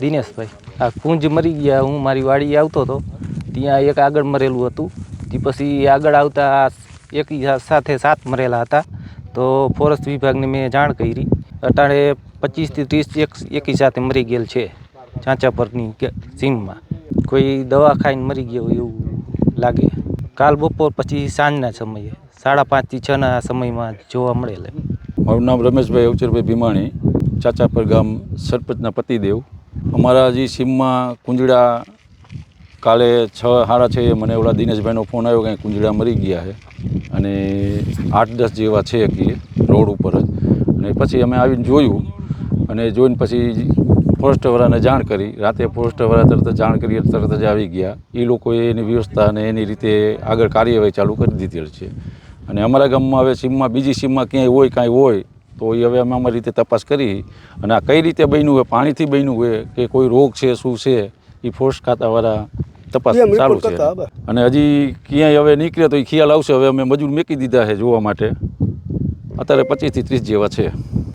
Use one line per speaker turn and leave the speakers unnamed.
દિનેશભાઈ, આ કુંજ મરી ગયા, હું મારી વાડી આવતો હતો, ત્યાં એક આગળ મરેલું હતું, તે પછી આગળ આવતા એક સાથે સાત મરેલા હતા, તો ફોરેસ્ટ વિભાગને મેં જાણ કરી, અટાણે પચીસથી ત્રીસ એક, એકી સાથે મરી ગયેલ છે, ચાંચા પરની સીમમાં. કોઈ દવા ખાઈને મરી ગયો એવું લાગે. કાલ બપોર પછી સાંજના સમયે, સાડા પાંચથી છના સમયમાં જોવા મળેલ.
મારું નામ રમેશભાઈ અવચરભાઈ ભીમાણી, ચાચાપર ગામ સરપંચના પતિદેવ. અમારા જે સીમમાં કુંજડા કાલે છ, સાડા છે મને ઓલા દિનેશભાઈનો ફોન આવ્યો કે કુંજડા મરી ગયા છે. અને આઠ, દસ જેવા છે કે રોડ ઉપર જ. અને પછી અમે આવીને જોયું અને જોઈને પછી ફોરેસ્ટવાળાને જાણ કરી. રાતે ફોરેસ્ટવાળા તરત જ જાણ કરી તરત જ આવી ગયા. એ લોકોએ એની વ્યવસ્થા અને એની રીતે આગળ કાર્યવાહી ચાલુ કરી દીધેલ છે. અને અમારા ગામમાં હવે સીમમાં, બીજી સીમમાં ક્યાંય હોય, કાંઈ હોય તો એ હવે અમે અમારી રીતે તપાસ કરી અને આ કઈ રીતે બન્યું હોય પાણીથી બન્યું હોય કે કોઈ રોગ છે શું છે એ ફોર્સ ખાતાવાળા તપાસ ચાલુ છે. અને હજી ક્યાંય હવે નીકળે તો એ ખ્યાલ આવશે હવે અમે મજૂર મેકી દીધા છે જોવા માટે. અત્યારે પચીસથી ત્રીસ જેવા છે.